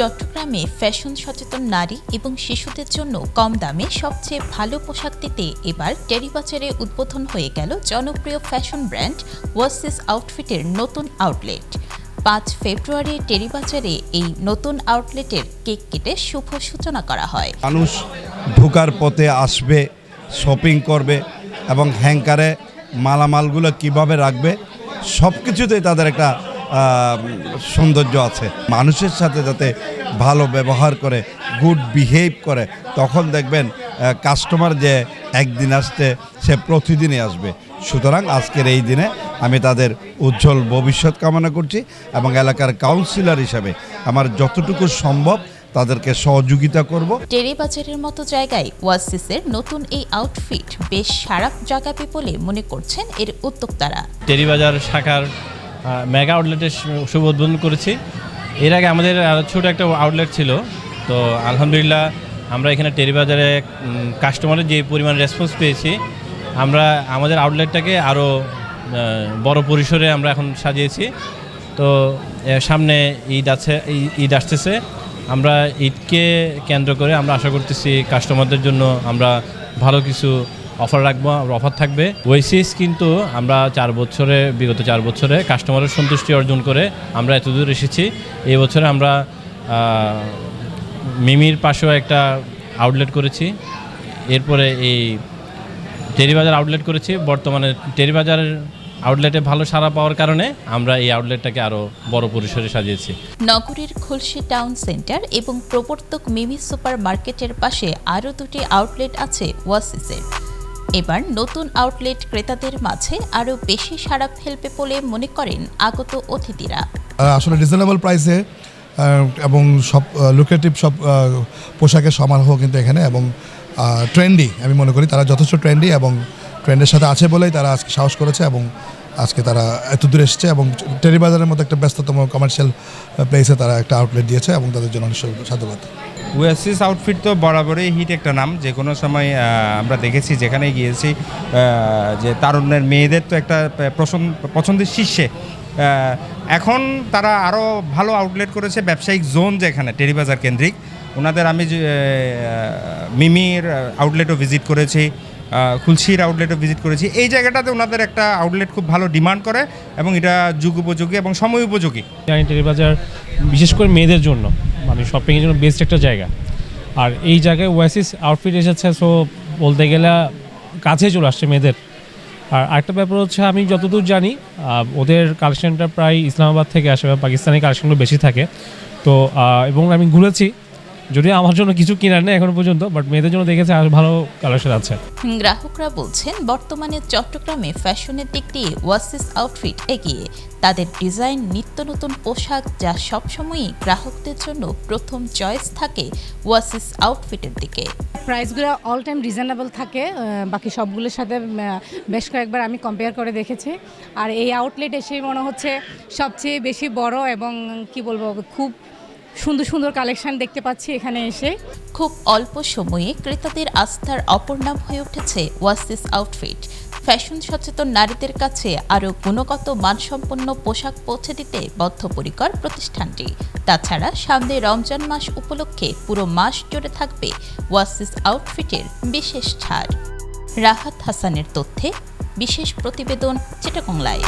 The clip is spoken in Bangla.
চট্টগ্রামে ফ্যাশন সচেতন নারী এবং শিশুদের জন্য কম দামে সবচেয়ে ভালো পোশাক দিতে এবার টেরিবাজারে উদ্বোধন হয়ে গেল জনপ্রিয় ফ্যাশন ব্র্যান্ড ওয়ার্সেস আউটফিটের নতুন আউটলেট। পাঁচ ফেব্রুয়ারি টেরিবাজারে এই নতুন আউটলেটের কেক কেটে শুভ সূচনা করা হয়। মানুষ ঢোকার পথে আসবে, শপিং করবে এবং হ্যাঙ্কারে মালামালগুলো কীভাবে রাখবে সব কিছুতেই তাদের একটা সৌন্দর্য আছে। মানুষের সাথে যাতে ভালো ব্যবহার করে গুড বিহেভ করে তখন দেখবেন কাস্টমার যে একদিন আসতে সে প্রতিদিনই আসবে। সুতরাং আজকের এই দিনে আমি তাদের উজ্জ্বল ভবিষ্যৎ কামনা করছি এবং এলাকার কাউন্সিলর হিসাবে আমার যতটুকু সম্ভব তাদেরকে সহযোগিতা করব। টেরিবাজারের মতো জায়গায় ওয়াসিসের নতুন এই আউটফিট বেশ সারা জাগাবে বলে মনে করছেন এর উদ্যোক্তারা। টেরিবাজার শাখার মেগা আউটলেটের শুভ উদ্বোধন করেছি। এর আগে আমাদের ছোট একটা আউটলেট ছিল। তো আলহামদুলিল্লাহ আমরা এখানে টেরিবাজারে কাস্টমারের যে পরিমাণ রেসপন্স পেয়েছি, আমরা আমাদের আউটলেটটাকে আরও বড় পরিসরে আমরা এখন সাজিয়েছি। তো সামনে ঈদ আছে ঈদ আসতেছে। আমরা ঈদকে কেন্দ্র করে আমরা আশা করতেছি কাস্টমারদের জন্য আমরা ভালো কিছু অফার রাখব অফার থাকবে। ওয়েসিস কিন্তু আমরা চার বছরে, বিগত চার বছরে কাস্টমারের সন্তুষ্টি অর্জন করে আমরা এতদূর এসেছি। এই বছরে আমরা মিমির পাশেও একটা আউটলেট করেছি। এরপরে এই টেরিবাজার আউটলেট করেছি। বর্তমানে টেরিবাজারের আউটলেটে ভালো সাড়া পাওয়ার কারণে আমরা এই আউটলেটটাকে আরও বড় পরিসরে সাজিয়েছি। নগরীর খুলশি টাউন সেন্টার এবং প্রবর্তক মিমি সুপার মার্কেটের পাশে আরও দুটি আউটলেট আছে ওয়াসিসের এবার নতুন আউটলেট ক্রেতাদের মাঝে আরও বেশি সাড়া ফেলবে বলে মনে করেন আগত অতিথিরা। আসলে রিজনেবল প্রাইসে এবং সব লুকেটিভ সব পোশাকের সমারোহ কিন্তু এখানে এবং ট্রেন্ডি আমি মনে করি তারা যথেষ্ট ট্রেন্ডি এবং ট্রেন্ডের সাথে আছে বলেই তারা আজকে সাহস করেছে এবং আজকে তারা এত দূরে এসেছে এবং টেরিবাজারের মতো একটা ব্যস্ততম কমার্শিয়াল প্লেসে তারা একটা আউটলেট দিয়েছে এবং তাদের জন্য অনেক সাধুবাদ। ওয়াসিস আউটফিট তো বরাবরই হিট একটা নাম। যে কোনো সময় আমরা দেখেছি যেখানে গিয়েছি যে তারুণ্যের মেয়েদের তো একটা পছন্দ পছন্দের শীর্ষে। এখন তারা আরও ভালো আউটলেট করেছে ব্যবসায়িক জোন যেখানে, টেরিবাজার কেন্দ্রিক। ওনাদের আমি মিমির আউটলেটও ভিজিট করেছি খুলশির আউটলেটও ভিজিট করেছি। এই জায়গাটাতে ওনাদের একটা আউটলেট খুব ভালো ডিমান্ড করে এবং এটা যুগ উপযোগী এবং সময় উপযোগী। টেরিবাজার, বিশেষ করে মেয়েদের জন্য। মানে শপিংয়ের জন্য বেস্ট একটা জায়গা। আর এই জায়গায় ওয়াসিস আউটফিট এসেছে সো বলতে গেলে কাছে চলে আসছে মেয়েদের। আর একটা ব্যাপার হচ্ছে, আমি যতদূর জানি ওদের কালেকশনটা প্রায় ইসলামাবাদ থেকে আসে বা পাকিস্তানি কালেকশনগুলো বেশি থাকে। তো এবং আমি ঘুরেছি যদিও আমার জন্য কিছু কেনার নেই এখনও পর্যন্ত বাট মেয়েদের জন্য দেখেছে আর ভালো কালেকশন আছে। গ্রাহকরা বলছেন বর্তমানে চট্টগ্রামে ফ্যাশনের দিক দিয়ে ওয়াসিস আউটফিট এগিয়ে। তাদের ডিজাইন নিত্য নতুন পোশাক যা সবসময়ই গ্রাহকদের জন্য প্রথম চয়েস থাকে ওয়াসিস আউটফিটের দিকে। প্রাইসগুলো অল টাইম রিজনেবল থাকে বাকি সবগুলোর সাথে বেশ কয়েকবার আমি কম্পেয়ার করে দেখেছি। আর এই আউটলেট এসে মনে হচ্ছে সবচেয়ে বেশি বড় এবং কি বলব খুব সুন্দর সুন্দর কালেকশন দেখতে পাচ্ছি এখানে এসে। খুব অল্প সময়ে ক্রেতাদের আস্থার অপর নাম হয়ে উঠেছে ওয়াসিস আউটফিট ফ্যাশন সচেতন নারীদের কাছে আরও গুণগত মানসম্পন্ন পোশাক পৌঁছে দিতে বদ্ধপরিকর প্রতিষ্ঠানটি। তাছাড়া সামনে রমজান মাস উপলক্ষে পুরো মাস জুড়ে থাকবে ওয়াসিস আউটফিটের বিশেষ ছাড়। রাহাত হাসানের তথ্যে বিশেষ প্রতিবেদন চিটাগং লাইভ।